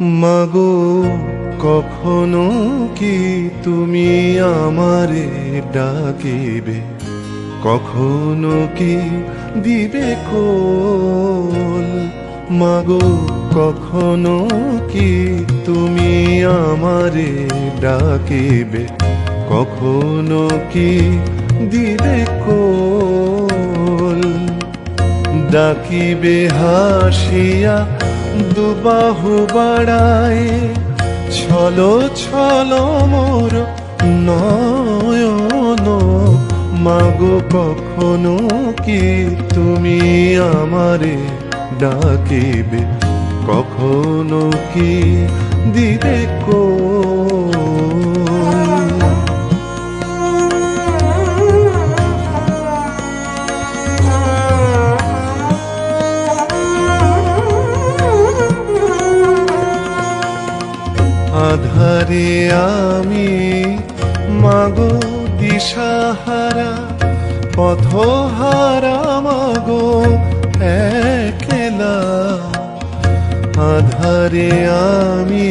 মাগো, কখনো কি তুমি আমারে ডাকিবে? কখনো কি দিবে কোল? মাগো, কখনো কি তুমি আমারে ডাকিবে? কখনো কি দিবে কোল? ডাকিবে হাসিয়া দুবাহু বাড়ায়, ছলো ছলো মোর নয়ন। মাগো কখনো কি তুমি আমারে ডাকিবে? কখনো কি দিবে কোল আধারে আমি মাগো দিশাহারা, পথহারা মাগো একলা। আধারে আমি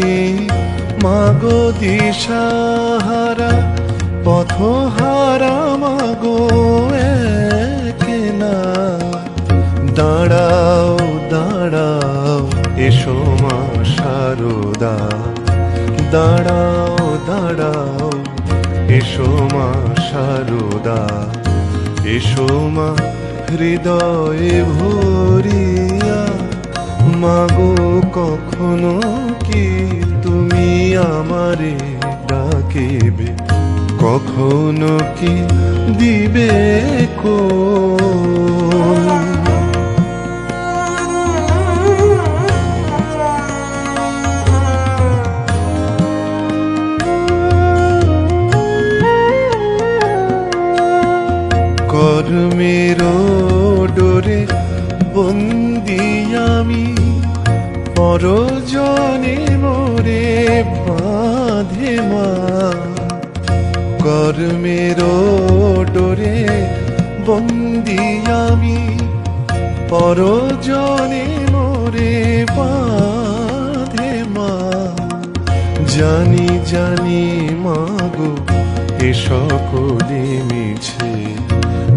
মাগো দিশাহারা, পথহারা মাগো একলা। দাঁড়াও দাঁড়াও, এসো মা সারদা। দাঁড়াও দাঁড়াও। এসো মা সারদা, এসো মা হৃদয়ে ভরিয়া। মাগো, কখনো কি তুমি আমারে ডাকিবে? কখনো কি দিবে কোল কর্মের ডোরে বন্দি আমি, পরজনে মোরে বাঁধে মা। কর্মের ডোরে বন্দি আমি, পরজনে মোরে বাঁধে মা। জানি জানি মাগো এ সকলে মিছে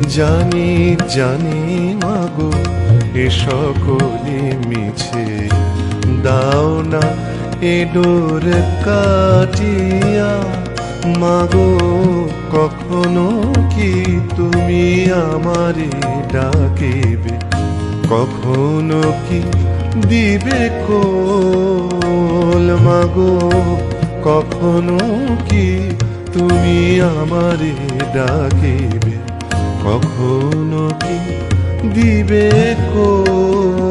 জানি জানি মাগো এ সকলে মিছে। দাও না এ ডোর কাটিয়া। মাগো কখনো কি তুমি আমারে ডাকিবে? কখনো কি দিবে কোল? মাগো কখনো কি তুমি আমারে ডাকিবে? কখনো কি দিবে কোল